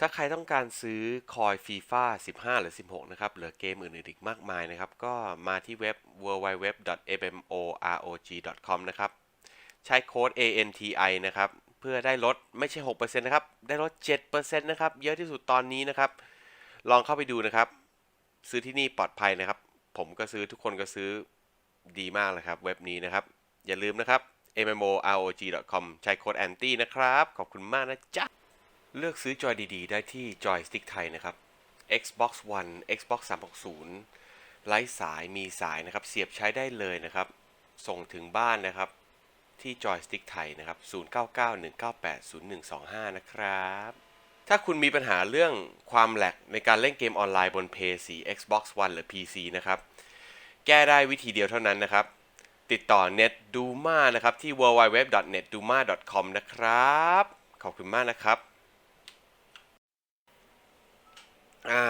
ถ้าใครต้องการซื้อคอยฟีฟ่า15 หรือ 16 นะครับ เหลือเกมอื่นๆอีกมากมายนะครับ ก็มาที่เว็บ www.mmorog.com นะครับ ใช้โค้ด ANTI นะครับ เพื่อได้ลดไม่ใช่ 6%นะครับ ได้ลด 7%นะครับ เยอะที่สุดตอนนี้นะครับ ลองเข้าไปดูนะครับ ซื้อที่นี่ปลอดภัยนะครับ ผมก็ซื้อทุกคนก็ซื้อดีมากเลยครับ เว็บนี้นะครับ อย่าลืมนะครับ mmorog.com ใช้โค้ด ANTI นะครับ ขอบคุณมากนะจ๊ะ เลือกซื้อจอยดีๆ ได้ที่จอยสติ๊กไทยนะครับ Xbox One Xbox 360ไร้สายมีสายนะครับ เสียบใช้ได้เลยนะครับ ส่งถึงบ้านนะครับ ที่จอยสติ๊กไทยนะครับ 0991980125 นะครับ ถ้าคุณมีปัญหาเรื่องความแหลกในการเล่นเกมออนไลน์บน PS4 Xbox One หรือ PC นะครับ แก้ได้วิธีเดียวเท่านั้นนะครับ ติดต่อ NetDuma นะครับที่ www.netduma.com นะครับ ขอบคุณมากนะครับ อ่า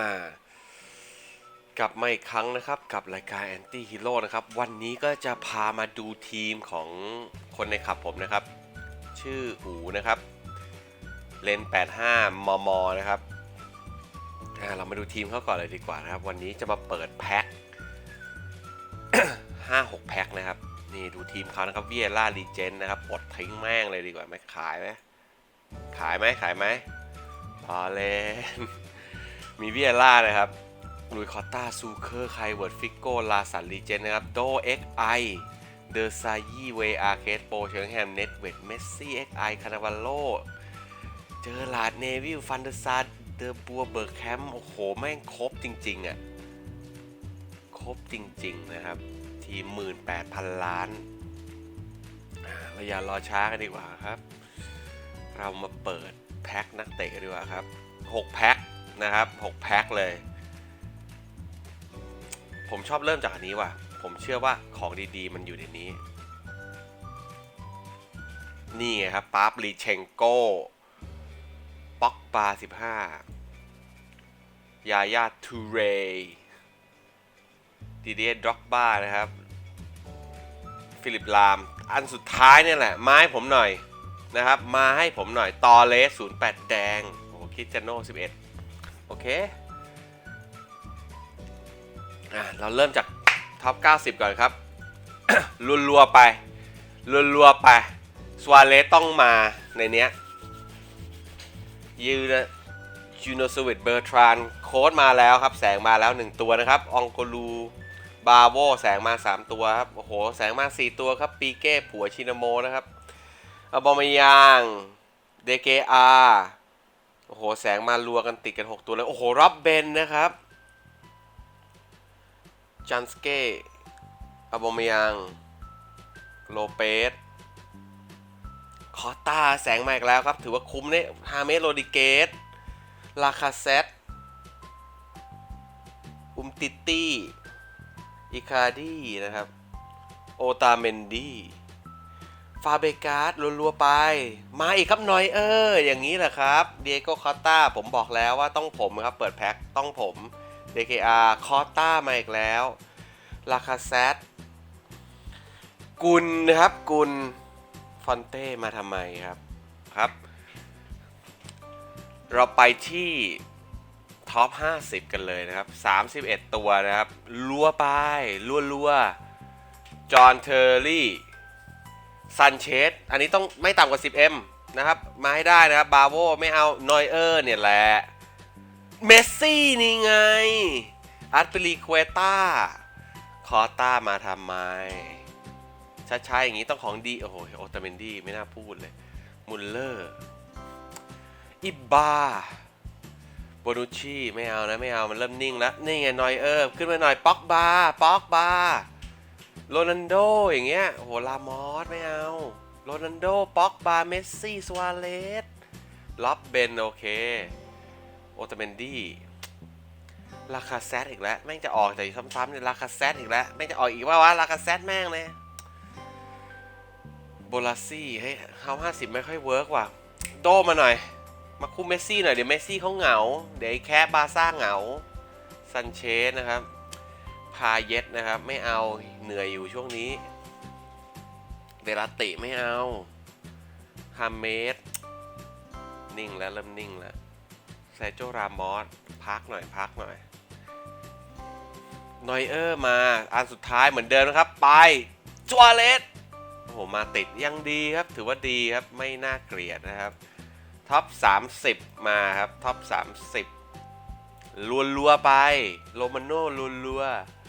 กลับมาอีกครั้งนะครับกับรายการ Anti Hero นะครับ วันนี้ก็จะพามาดูทีมของคนในขับผมนะครับ ชื่ออูนะครับ เลน 85 มม นะครับอ่าเรามาดูทีมเขาก่อนเลยดีกว่านะครับ วันนี้จะมาเปิดแพ็ค5-6แพ็คนะครับ นี่ดูทีมเขานะครับเวียร่าลีเจนนะครับอดทิ้งแม่งเลยดีกว่าไหมขายไหมขายไหมขายไหมพอเล่น มีเวียร่านะครับลุยคอตตาซูเคอร์ไคเวิร์ดฟิกโกลาสันลีเจนนะครับ โดเอ็กไอเดอร์ซายีเวอาร์เคสโปเชิงแฮมเน็ตเวดเมสซี่เอ็กไอคานาวัลโลเจอลาดเนวิลฟันเดอร์ซาเดอบัวเบิร์กแคมโอ้โห แม่งครบจริงๆอะ ครบจริงๆนะครับ ทีม 18,000 ล้านอ่าเราอย่ารอช้ากันดีกว่าครับ เรามาเปิดแพ็คนักเตะดีกว่าครับ 6 แพ็ค นะครับ 6 แพ็คเลย ผมชอบเริ่มจากอันนี้ว่ะ ผมเชื่อว่าของดีๆ มันอยู่ในนี้ นี่ไงครับปาร์ปลีเชงโก้ป็อกบา15 ยายาทูเรดีเดียด็อกบ้านะครับ ฟิลิปลาม อันสุดท้ายเนี่ยแหละ มาให้ผมหน่อยนะครับ มาให้ผมหน่อย ตอเลส08 แดง โอ้คิดจโน่11 โอเคอะเราเริ่มจากท็อป 90 ก่อนครับรัวๆไปรัวๆไปสวาเลสต้องมาในเนี้ยยูนะจูโนสวิตเบอร์ทรานโค้ดมาแล้วครับ แสงมาแล้ว 1 ตัวนะครับ องโกลูบาโวแสงมา 3 ตัวครับ โอ้โห แสงมา 4 ตัวครับ ปีเก้ ผัวชินาโมนะครับอบอมายาง เดเกอา โอ้โห แสงมารัวกันติดกัน 6 ตัวเลย โอ้โห รับเบนนะครับ จันสเก้อบอมยัง โลเปส คอตาแสงมาอีกแล้วครับ ถือว่าคุ้มเนี่ยฮาเมสโรดิเกสลาคาเซตอุมติตี้ อิคาดีนะครับ โอตาเมนดี ฟาเบการ์ดรัวๆไป มาอีกครับหน่อยเออ อย่างนี้แหละครับเดยโกคอตาผมบอกแล้วว่าต้องผมครับ เปิดแพ็คต้องผม DKR คอต้ามาอีกแล้วลาคาเซตกุลนะครับกุลฟอนเต้มาทำไมครับครับ เราไปที่ท็อป 50 กันเลยนะครับ 31 ตัวนะครับลัวไปลัวลัวจอห์นเทอร์รี่ ซันเชสอันนี้ต้องไม่ต่ำกว่า 10M นะครับ มาให้ได้นะครับ บาโวไม่เอา นอยเออร์เนี่ยแหละ เมสซี่นี่ไงอาร์ตเปรีควต้า คอต้ามาทำไมช้าๆอย่างนี้ต้องของดี โอ้โห โอตาเมนดี้ไม่น่าพูดเลย มุลเลอร์ อิบาโบนุชชี่ไม่เอานะ ไม่เอา มันเริ่มนิ่งแล้ว นี่ไง นอยเออร์ ขึ้นมาหน่อย ป๊อกบา ป๊อกบา โรนันโดอย่างเงี้ยโหลามอสไม่เอาโรนันโดป๊อกบาเมสซี่สวาเลสล็อบเบนโอเคโอตาเมนดี้ลาคาเซตอีกแล้ว แม่งจะออกแต่ซ้ำๆเนี่ยลาคาเซตอีกแล้ว แม่งจะออกอีกว่าวะลาคาเซตแม่งเลยโบลาซี่เฮ้ยเขาห้าสิบไม่ค่อยเวิร์กว่ะ โดมาหน่อย มาคู่เมสซี่หน่อย เดี๋ยวเมสซี่เขาเหงา เดี๋ยวแคบบาซ่าเหงาซันเชสนะครับ พาเย็ดนะครับ ไม่เอาเหนื่อยอยู่ช่วงนี้เดลาติไม่เอาฮามเมสนิ่งแล้วเริ่มนิ่งแล้วซโจรามอสพักหน่อยพักหน่อยนอยเออร์มาอันสุดท้ายเหมือนเดิมนะครับ ไปจัวเลสโอ้โหมาติดยังดีครับ ถือว่าดีครับ ไม่น่าเกลียดนะครับ ท็อป 30 มาครับ ท็อป 30ลัวลัวๆไป โรมาโน่ลัวลัวๆ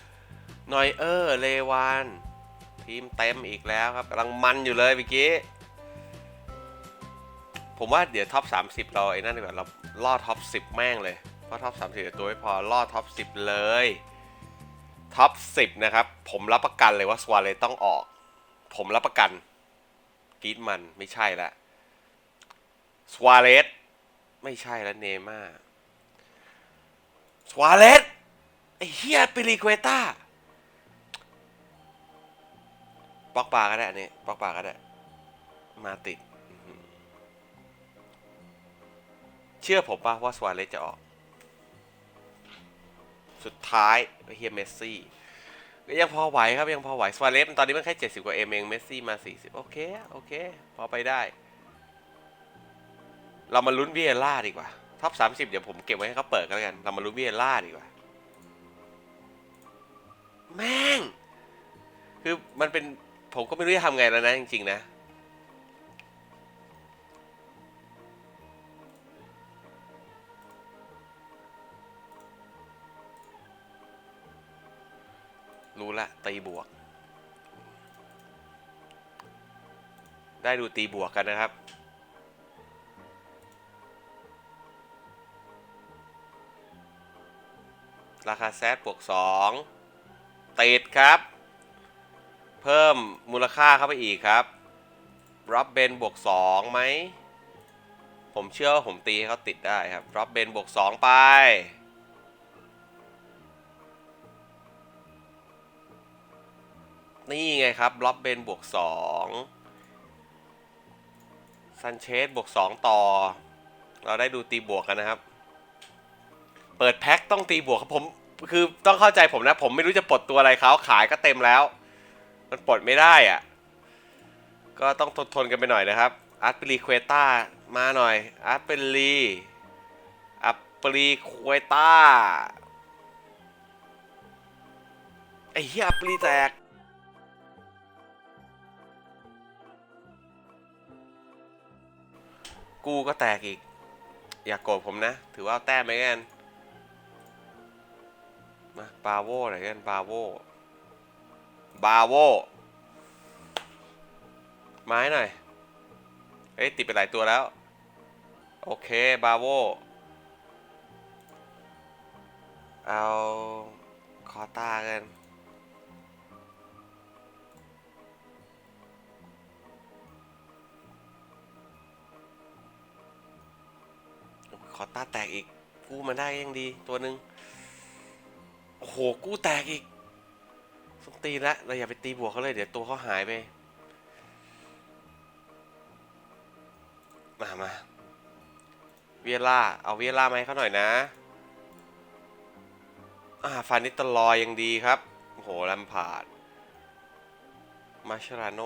นอยเออร์เลวาน ทีมเต็มอีกแล้วครับกำลังมันอยู่เลยเมื่อกี้ ผมว่าเดี๋ยวท็อป 30 เราไอ้นั่นดีกว่าเราล่อท็อป 10 แม่งเลย เพราะท็อป 30เดี๋ยวตัวไม่พอล่อท็อป 10 เลยท็อป 10 นะครับ ผมรับประกันเลยว่าสวาเลตต้องออก ผมรับประกันกีดมันไม่ใช่ละสวาเลตไม่ใช่แล้วเนม่าสวาเลตไอ้เฮียปิลิเกต้า ปอกปลาก็ได้อันนี้ปอกปลาก็ได้ มาติด เชื่อผมป่ะว่าสวาเลสจะออก สุดท้ายเฮียเมสซี่ก็ยังพอไหวครับยังพอไหวสวาเลสตอนนี้มันแค่70กว่าเอ็มเองเมสซี่มา40โอเค โอเค พอไปได้ เรามาลุ้นวิเอล่าดีกว่าท็อป30เดี๋ยวผมเก็บไว้ให้เขาเปิดกันแล้วกัน เรามาลุ้นวิเอล่าดีกว่า แม่ง คือมันเป็น ผมก็ไม่รู้จะทำไงแล้วนะจริงๆนะ รู้ละตีบวก ได้ดูตีบวกกันนะครับราคาแซดบวกสองติดครับ เพิ่มมูลค่าเข้าไปอีกครับรับเบนบวกสองไหม ผมเชื่อว่าผมตีให้เขาติดได้ครับรับเบนบวกสองไป นี่ไงครับบล็อกเบนบวก2ซันเชสบวก2ต่อ เราได้ดูตีบวกกันนะครับ เปิดแพ็คต้องตีบวกครับผม คือต้องเข้าใจผมนะ ผมไม่รู้จะปลดตัวอะไรเขาขายก็เต็มแล้ว มันปลดไม่ได้อะ่ะ ก็ต้องทนทนกันไปหน่อยนะครับอาร์ตปรีเควต้ามาหน่อยอาร์ตเปรีอาร์ตปรีเควต้าไอ้เหี้ยอาร์ตปรีแตกกูก็แตกอีก อย่ากโกรธผมนะ ถือว่าเอาแต้มไปกัน มาบาโวหน่อยกันบาโว บาโวไม้หน่อยเอ้ย ติดไปหลายตัวแล้ว โอเค บาโวเอาคอต้ากันขอตาแตกอีก กู้มาได้ยังดีตัวหนึ่งโอ้โห กู้แตกอีก ต้องตีละเราอย่าไปตีบวกเขาเลย เดี๋ยวตัวเขาหายไป มามา เวียล่า เอาเวียล่ามาให้เขาหน่อยนะ อ่าฟานิตลอยยังดีครับ โหลมพาด มาชราโน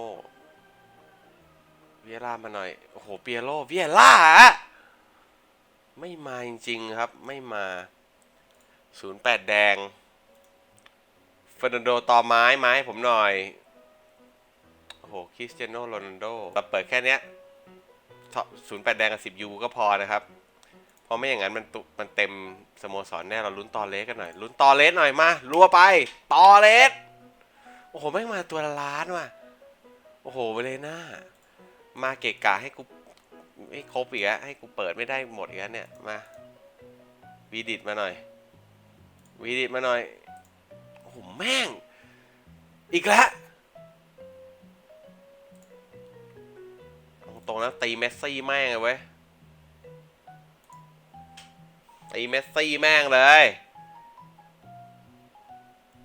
เวียล่ามาหน่อย โอ้โห เปียโรเวียล่า ไม่มาจริงๆครับ ไม่มา 08 แดง เฟอร์นันโดต่อไม้ไม้ผมหน่อย โอ้โหคริสเตียโนโรนัลโดเราเปิดแค่เนี้ย08แดงกับ10ยูก็พอนะครับ เพราะไม่อย่างนั้นมันตุมันเต็มสโมสรแน่เราลุ้นตอเลสกันหน่อย ลุ้นตอเลสหน่อยมารัวไป ตอเลส โอ้โหไม่งมาตัวละล้านว่ะ โอ้โหเวเลน่า มาเกะกะให้กูไม่ครบอีกแล้วให้กูเปิดไม่ได้หมดอีกแล้วเนี่ย มาวีดิตมาหน่อยวีดิตมาหน่อย โอ้โหแม่ง อีกแล้วตรงๆนะตีเมสซี่แม่งเลยเว้ยตีเมสซี่แม่งเลย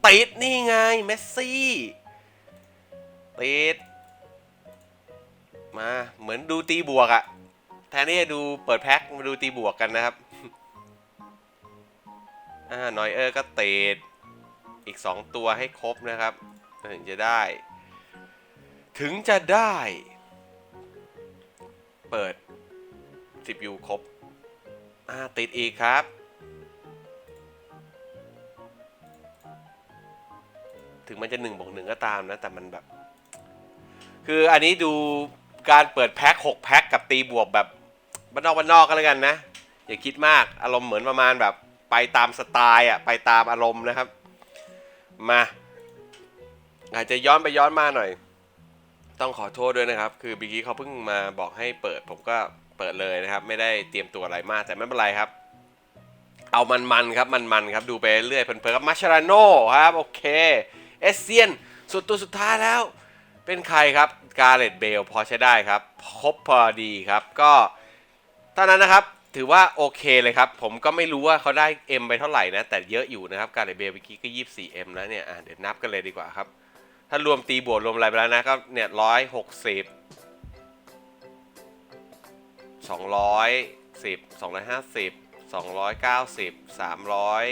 ติดนี่ไงเมสซี่ติดมาเหมือนดูตีบวกอะแทนที่จะดูเปิดแพ็คมาดูตีบวกกันนะครับอ่านอยเออร์ก็เตด อีก 2 ตัวให้ครบนะครับ ถึงจะได้ ถึงจะได้ เปิด 10ยูครบอ่าติดอีกครับ ถึงมันจะหนึ่งบวกหนึ่งก็ตามนะ แต่มันแบบ คืออันนี้ดูการเปิดแพ็คหกแพ็คกับตีบวกแบบบ้านนอกบ้านนอกก็แล้วกันนะ อย่าคิดมากอารมณ์เหมือนประมาณแบบไปตามสไตล์อะ ไปตามอารมณ์นะครับ มาอาจจะย้อนไปย้อนมาหน่อย ต้องขอโทษด้วยนะครับ คือบิกกี้เขาเพิ่งมาบอกให้เปิด ผมก็เปิดเลยนะครับ ไม่ได้เตรียมตัวอะไรมาก แต่ไม่เป็นไรครับ เอามันๆครับมันๆครับดูไปเรื่อยเพลินๆครับมาชาราโน่ครับโอเคเอเซียนสุดตัวสุดท้ายแล้ว เป็นใครครับกาเลตเบลพอใช้ได้ครับครบพอดีครับ ก็เท่านั้นนะครับ ถือว่าโอเคเลยครับ ผมก็ไม่รู้ว่าเขาได้ M ไปเท่าไหร่นะ แต่เยอะอยู่นะครับ กาเลตเบลเมื่อกี้ก็ 24M แล้วเนี่ยอะเดี๋ยวนับกันเลยดีกว่าครับ ถ้ารวมตีบวกรวมอะไรไปแล้วนะก็เนี่ยร้อยหกสิบสองร้อยสิบสองร้อยห้าสิบสองร้อยเก้าสิบสามร้อย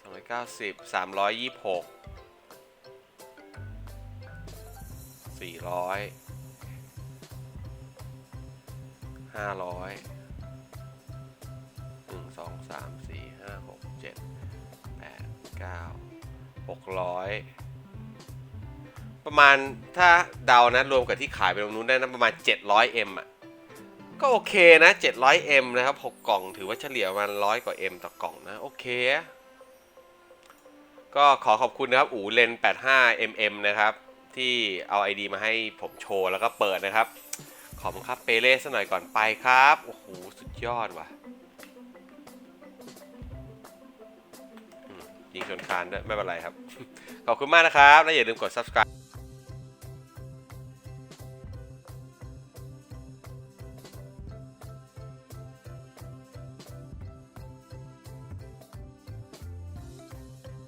สองร้อยเก้าสิบสามร้อยยี่สิบหกสี่ร้อย ห้าร้อยหนึ่งสองสามสี่ห้าหกเจ็ดแปดเก้าหกร้อยประมาณถ้าเดานะรวมกับที่ขายไปตรงนู้นได้นะประมาณ 700M อะก็โอเคนะ 700M นะครับ 6 กล่องถือว่าเฉลี่ยประมาณ100 กว่า M ต่อกล่องนะ โอเค ก็ขอขอบคุณนะครับ อูเลน 85mm นะครับ ที่เอา ID มาให้ผมโชว์แล้วก็เปิดนะครับ อบคุณครับเปเล่สักหน่อยก่อนไปครับ โอ้โห สุดยอดว่ะยิงชนคานด้วยไม่เป็นไรครับ ขอบคุณมากนะครับ และอย่าลืมกด subscribe